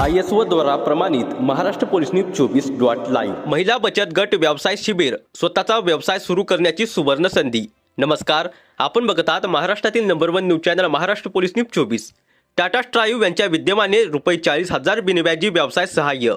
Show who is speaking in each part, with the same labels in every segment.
Speaker 1: I S O द्वारा प्रमाणित Maharashtra police news चोवीस डॉट लाईव्ह. महिला बचत गट व्यवसाय शिबिर स्वतःचा व्यवसाय सुरू करण्याची सुवर्ण संधी. नमस्कार आपण बघत आहात महाराष्ट्रातील number one news channel Maharashtra police news चोवीस. टाटा स्ट्राईव्ह यांच्या विद्यमाने रुपये चाळीस हजार बिनव्याजी व्यवसाय सहाय्य.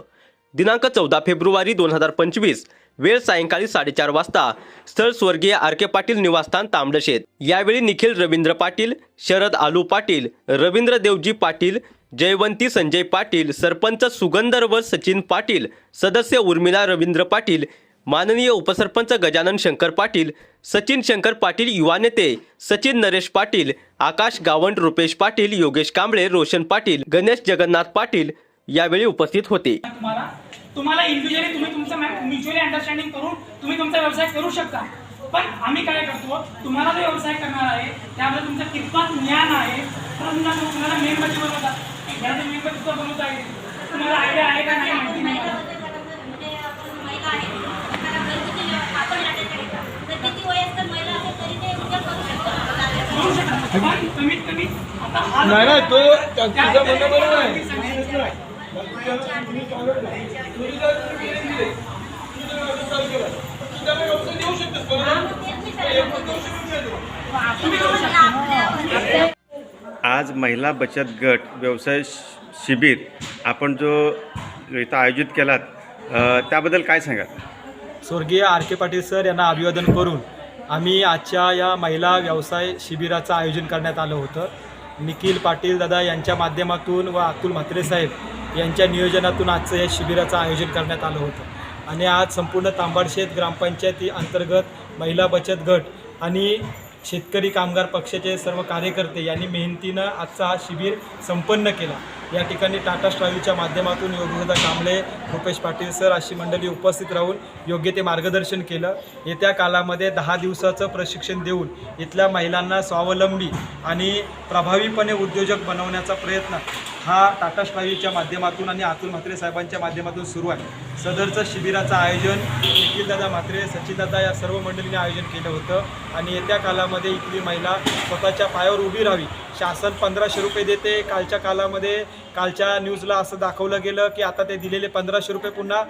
Speaker 1: दिनांक चौदा फेब्रुवारी दोन हजार पंचवीस वेळ सायंकाळी साडेचार वाजता. स्थळ स्वर्गीय आर के पाटील निवासस्थान तांबडशेत यावेळी निखिल रवींद्र पाटील शरद आलू पाटील रवींद्र देवजी पाटील जयवंती संजय पाटील सरपंच सुगंधर्व सचिन पाटील सदस्य उर्मिला रवींद्र पाटील माननीय उपसरपंच गजानन शंकर पाटील सचिन शंकर पाटील युवा नेते सचिन नरेश पाटील आकाश गावंड रुपेश पाटील योगेश कांबळे रोशन पाटील गणेश जगन्नाथ पाटील यावेळी उपस्थित होते.
Speaker 2: तुम्हाला तुम्हाला इंडिव्हिज्युअली तुम्ही तुमचं म्युच्युअली अंडरस्टँडिंग करून तुम्ही तुमचा व्यवसाय करू शकता. पण आम्ही काय करतो तुम्हाला जो व्यवसाय करणार आहे त्यामध्ये तुमचं कितपत ज्ञान आहे तर तुम्हाला तुम्हाला मेणबत्ती बनवतात घरात मेणबत्ती सुद्धा बनवता येईल तुम्हाला आयडिया आहे का नाही माहिती नाही.
Speaker 3: म्हणजे
Speaker 2: शकता कमीत कमी
Speaker 4: नाही, नाही, तो- तुझं म्हणणं बरोबर आहे.
Speaker 2: त्या- सांगितलं.
Speaker 5: आज महिला बचत गट व्यवसाय शि- शिबिर आपण जो इथं आयोजित केलात त्याबद्दल काय सांगा
Speaker 4: स्वर्गीय आर के पाटील सर यांना अभिवादन करून आम्ही आजच्या या महिला व्यवसाय शिबिराचं आयोजन करण्यात आलं होतं. निखिल पाटील दादा यांच्या माध्यमातून व अतुल म्हात्रे साहेब यांच्या नियोजनातून आजचं या शिबिराचं आयोजन करण्यात आलं होतं. आणि आज संपूर्ण तांबाडशेत ग्रामपंचायती अंतर्गत महिला बचत गट आणि शेतकरी कामगार पक्षाचे सर्व कार्यकर्ते यांनी मेहनतीनं आजचा हा शिबिर संपन्न केला. या ठिकाणी टाटा स्ट्राईव्हच्या माध्यमातून योगेशदा कांबळे रुपेश पाटील सर अशी मंडळी उपस्थित राहून योग्य ते मार्गदर्शन केलं. येत्या कालामध्ये दहा दिवसाचं प्रशिक्षण देऊन इथल्या महिलांना स्वावलंबी आणि प्रभावीपणे उद्योजक बनवण्याचा प्रयत्न हा टाटा स्ट्राईव्हच्या माध्यमातून आणि अतुल म्हात्रे साहेबांच्या माध्यमातून सुरू आहे. सदरचं शिबिराचं आयोजन निखिलदादा म्हात्रे सचिनदादा या सर्व मंडळींनी आयोजन केलं होतं. आणि येत्या कालामध्ये इथली महिला स्वतःच्या पायावर उभी राहावी. शासन पंधराशे रुपये देते. कालच्या कालामध्ये कालच्या न्यूजला असं दाखवलं गेलं की आता ते दिलेले पंधराशे रुपये पुन्हा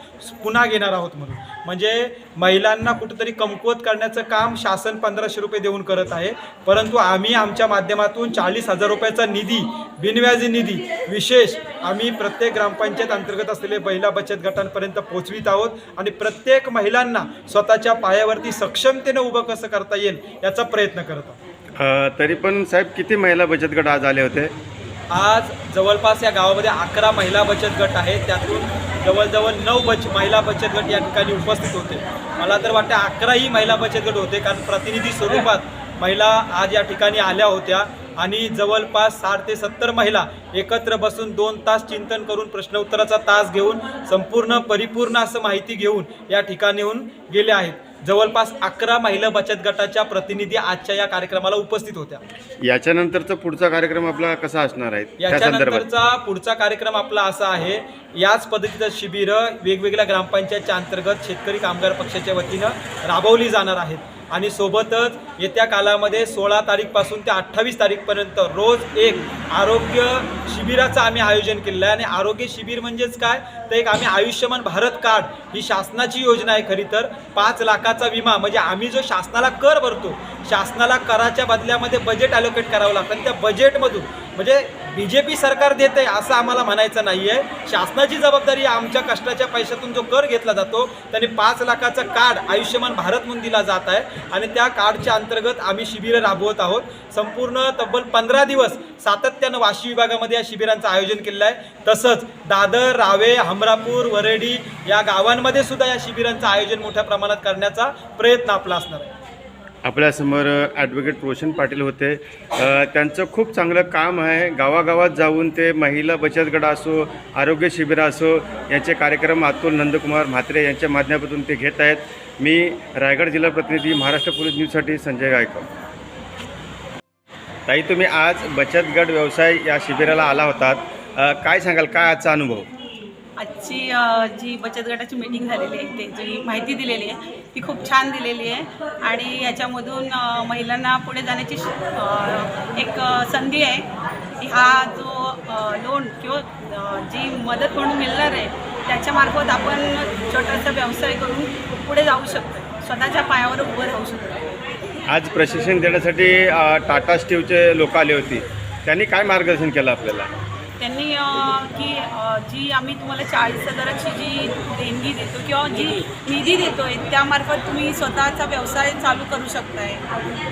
Speaker 4: पुन्हा घेणार आहोत म्हणून. म्हणजे महिलांना कुठंतरी कमकुवत करण्याचं काम शासन पंधराशे रुपये देऊन करत आहे. परंतु आम्ही आमच्या माध्यमातून चाळीस हजार रुपयाचा निधी बिनव्याजी निधी विशेष आम्ही प्रत्येक ग्रामपंचायत अंतर्गत असलेले महिला बचत गटांपर्यंत पोचवित आहोत आणि प्रत्येक महिलांना स्वतःच्या पायावरती सक्षमतेनं उभं कसं करता येईल याचा प्रयत्न करत आहोत.
Speaker 5: तरी पण साहेब किती महिला बचत गट आज आले होते?
Speaker 4: आज जवळपास या गावामध्ये अकरा महिला बचत गट आहेत. त्यातून जवळजवळ नऊ बच महिला बचत गट या ठिकाणी उपस्थित होते. मला तर वाटतं अकराही महिला बचत गट होते कारण प्रतिनिधी स्वरूपात महिला आज या ठिकाणी आल्या होत्या. आणि जवळपास साठ ते सत्तर महिला एकत्र बसून दोन तास चिंतन करून प्रश्नोत्तराचा तास घेऊन संपूर्ण परिपूर्ण असं माहिती घेऊन या ठिकाणीहून गेल्या आहेत. जवळपास अकरा महिला बचत गटाच्या प्रतिनिधी आजच्या या कार्यक्रमाला उपस्थित होत्या.
Speaker 5: याच्यानंतरचा पुढचा कार्यक्रम आपला कसा असणार आहे? त्या संदर्भात.
Speaker 4: याच्यानंतरचा पुढचा कार्यक्रम आपला असा आहे याच पद्धतीचं शिबिर वेगवेगळ्या ग्रामपंचायतच्या अंतर्गत शेतकरी कामगार पक्षाच्या वतीनं राबवली जाणार आहेत. आणि सोबतच येत्या कालामध्ये सोळा तारीखपासून ते अठ्ठावीस तारीखपर्यंत रोज एक आरोग्य शिबिराचं आम्ही आयोजन केलेलं आहे. आणि आरोग्य शिबिर म्हणजेच काय? तर एक आम्ही आयुष्यमान भारत कार्ड ही शासनाची योजना आहे खरी तर. पाच लाखाचा विमा म्हणजे आम्ही जो शासनाला कर भरतो शासनाला कराच्या बदल्यामध्ये बजेट अलोकेट करावं लागतं आणि त्या बजेटमधून म्हणजे बी जे पी सरकार देते असं आम्हाला म्हणायचं नाही आहे शासनाची जबाबदारी आमच्या कष्टाच्या पैशातून जो कर घेतला जातो त्याने पाच लाखाचं कार्ड आयुष्यमान भारत म्हणून दिला जात आहे. आणि त्या कार्डच्या अंतर्गत आम्ही शिबिरं राबवत आहोत. संपूर्ण तब्बल पंधरा दिवस सातत्यानं वाशी विभागामध्ये या शिबिरांचं आयोजन केलेलं आहे. तसंच दादर रावे हमरापूर वरेडी या गावांमध्ये सुद्धा या शिबिरांचं आयोजन मोठ्या प्रमाणात करण्याचा प्रयत्न आपला असणार आहे.
Speaker 5: आपल्यासमोर ॲडव्होकेट रोशन पाटील होते. त्यांचं खूप चांगलं काम आहे. गावागावात जाऊन ते महिला बचत गट असो आरोग्य शिबिरं असो यांचे कार्यक्रम अतुल नंदकुमार म्हात्रे यांच्या माध्यमातून ते घेत आहेत. मी रायगड जिल्हा प्रतिनिधी महाराष्ट्र पोलीस न्यूजसाठी संजय गायकवाड. ताई तुम्ही आज बचत गट व्यवसाय या शिबिराला आला होतात. काय सांगाल? काय आजचा अनुभव?
Speaker 6: आजची जी बचत गटाची मीटिंग झालेली आहे त्याची माहिती दिलेली आहे ती खूप छान दिलेली आहे. आणि याच्यामधून महिलांना पुढे जाण्याची एक संधी आहे की हा जो लोन किंवा जी मदत म्हणून मिळणार आहे त्याच्यामार्फत आपण छोटासा व्यवसाय करून पुढे जाऊ शकतो. स्वतःच्या पायावर उभं राहू शकतो.
Speaker 5: आज प्रशिक्षण देण्यासाठी टाटा स्टीवचे लोक आले होते. त्यांनी काय मार्गदर्शन केलं आपल्याला?
Speaker 6: त्यांनी की जी आम्ही तुम्हाला चाळीस हजाराची जी देणगी देतो किंवा जी निधी देतो आहे त्यामार्फत तुम्ही स्वतःचा व्यवसाय चालू करू शकताय.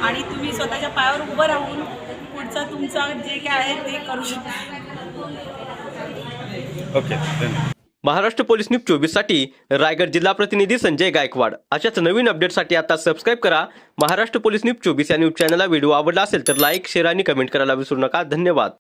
Speaker 6: आणि तुम्ही स्वतःच्या पायावर उभं राहून पुढचं तुमचं जे काय आहे ते करू शकता
Speaker 5: ओके
Speaker 1: महाराष्ट्र पोलीस न्यूज चोवीससाठी रायगड जिल्हा प्रतिनिधी संजय गायकवाड. अशाच नवीन अपडेटसाठी आता सबस्क्राईब करा. महाराष्ट्र पोलीस न्यूज चोवीस या न्यूज चॅनलला व्हिडिओ आवडला असेल तर लाईक शेअर आणि कमेंट करायला विसरू नका. धन्यवाद.